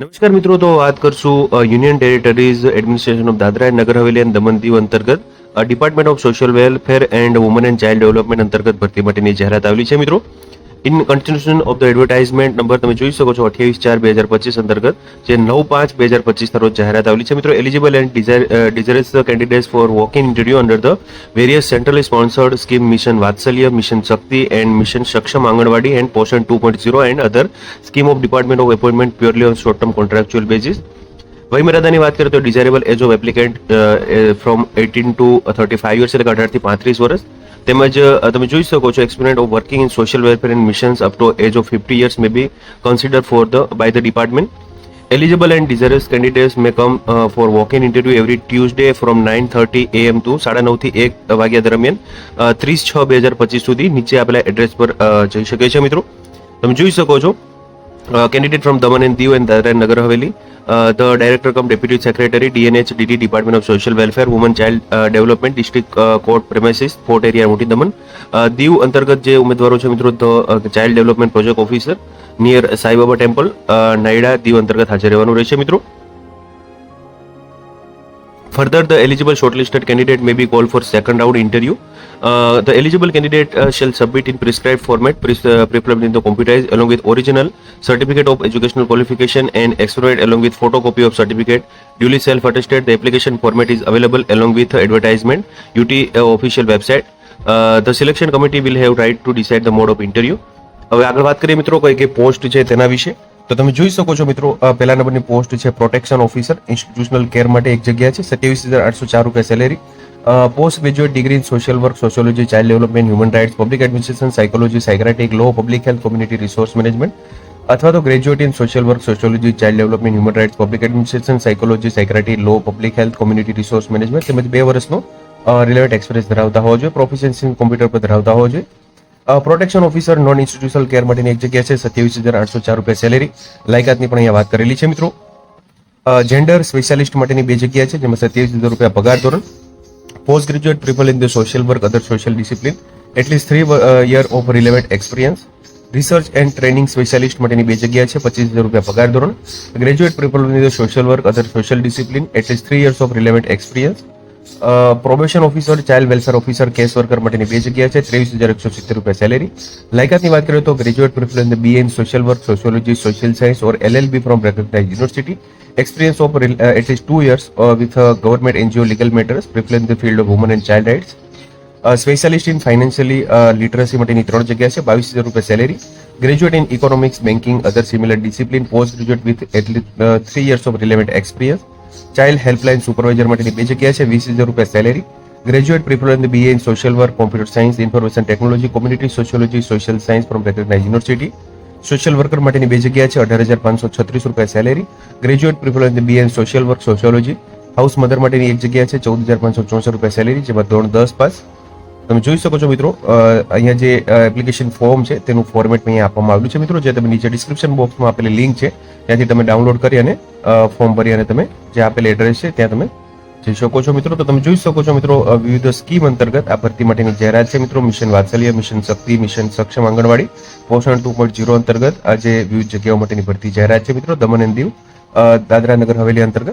નમસ્કાર મિત્રો તો વાત કરશું union territories administration of Dadra and Nagar Haveli and Daman Diu અંતર્ગત department of social welfare and woman and child development અંતર્ગત ભરતી માટેની જાહેરાત આવેલી છે મિત્રો in continuation of the advertisement number તમે જોઈ શકો છો અઠ્યાવીસ ચાર બે હજાર પચીસ અંતર્ગત જે નવ પાંચ બે હજાર પચીસના રોજ જાહેરાત આવેલી છે મિત્રો eligible and desirous candidates for walk in interview under the various centrally sponsored scheme mission Vatsalya mission Shakti and mission Saksham anganwadi and Poshan two point zero and other scheme of department of appointment purely on short term contractual basis વયમર્યાદાની વાત કરીએ તો desirable age of applicant from eighteen to thirty five years એટલે કે અઢારથી પાંત્રીસ વર્ષ તેમજ તમે જોઈ શકો છો experiment of working in social welfare and missions up to age of fifty years may be consider for the by the department eligible and desirous candidates may come for walk in interview every Tuesday from nine thirty AM to સાડા નવથી એક વાગ્યા દરમિયાન ત્રીસ છ બે હજાર પચીસ સુધી નીચે આપેલા એડ્રેસ પર જઈ શકે છે મિત્રો તમે જોઈ શકો છો uh, candidate from Daman and Diu and Dadra and Nagar Haveli. Uh, the director come deputy secretary DNH DD Department of Social Welfare Women Child uh, Development District uh, Court Premises Fort Area મોટી દમણ દીવ અંતર્ગત જે ઉમેદવારો છે મિત્રો the child development project officer near Saibaba temple Naida Diu અંતર્ગત હાજર રહેવાનું રહેશે મિત્રો Further, the eligible shortlisted candidate may be called for second round interview. Uh, the eligible candidate uh, shall submit in prescribed format, pre- uh, preferably in the computerized, along with original certificate of educational qualification and expired, along with photocopy of certificate, duly self-attested. The application format is available along with uh, advertisement, UT uh, official website. Uh, the selection committee will have right to decide the mode of interview. હવે આગળ વાત કરીએ મિત્રો કઈ કઈ post છે તેના વિશે તો તમે જોઈ શકો છો મિત્રો પહેલા નંબરની પોસ્ટ છે પ્રોટેક્શન ઓફિસર ઇન્સ્ટિટ્યુશનલ કેર માટે એક જગ્યા છે સત્યાવીસ હજાર આઠસો ચાર રૂપિયા salary post graduate degree in social work sociology child development human rights public administration psychology psychiatric law public health community resource management અથવા તો graduate in social work sociology child development human rights public administration psychology psychiatry law public health community resource management તેમજ બે વર્ષનો relevant experience ધરાવતા હોવો જોઈએ proficiency computer પર ધરાવતા હોવો જોઈએ protection officer non institutional care માટેની એક જગ્યા છે સત્યાવીસ હજાર આઠસો ચાર રૂપિયા સેલેરી લાયકાતની પણ અહીંયા વાત કરેલી છે મિત્રો જેન્ડર સ્પેશિયાલિસ્ટ માટેની બે જગ્યા છે જેમાં સત્યાવીસ હજાર રૂપિયા પગાર ધોરણ post graduate prefer in the social work other social discipline at least three year of relevant experience research and training specialist માટેની બે જગ્યા છે પચીસ હજાર રૂપિયા પગાર ધોરણ graduate prefer in the social work other social discipline at least three years of relevant experience probation officer child welfare officer case worker માટેની બે જગ્યા છે ત્રેવીસ હજાર એકસો સિત્તેર રૂપિયા સેલેરી લાયકાતની વાત કરીએ તો graduate preference be in social work sociology social science or be from recognize university experience of at least two years with government NGO legal matters preference the field of woman and child rights specialist in financially literacy માટેની ત્રણ જગ્યા છે બાવીસ હજાર રૂપિયા salary graduate in economics banking other similar discipline post graduate with at least three years of relevant experience child helpline supervisor માટેની બે જગ્યા છે વીસ હજાર રૂપિયા salary graduate preference BA in social work computer science information technology community sociology social science from recognize university social worker માટેની બે જગ્યા છે અઢાર હજાર પાંચસો છત્રીસ રૂપિયા salary graduate preference be in social work sociology house mother માટેની એક જગ્યા છે ચૌદ હજાર પાંચસો ચોસઠ રૂપિયા સેલેરી જેમાં ધોરણ દસ પાસ તમે જોઈ શકો છો મિત્રો અહીંયા જે એપ્લિકેશન ફોર્મ છે તેનું ફોર્મેટ અહીંયા આપવામાં આવ્યું છે મિત્રો જે તમે નીચે ડિસ્ક્રિપ્શન બોક્સમાં આપેલી લિંક છે ત્યાંથી તમે ડાઉનલોડ કરી અને ફોર્મ ભરી અને તમે જે આપેલ એડ્રેસ છે ત્યાં તમે જઈ શકો છો મિત્રો તો તમે જોઈ શકો છો મિત્રો વિવિધ સ્કીમ અંતર્ગત આ ભરતી માટેની જાહેરાત છે મિત્રો mission Vatsalya mission Shakti mission Saksham anganwadi પોષણ ટુ પોઈન્ટ ઝીરો અંતર્ગત આજે વિવિધ જગ્યાઓ માટેની ભરતી જાહેરાત છે મિત્રો દમણ અને દીવ દાદરા નગર હવેલી અંતર્ગત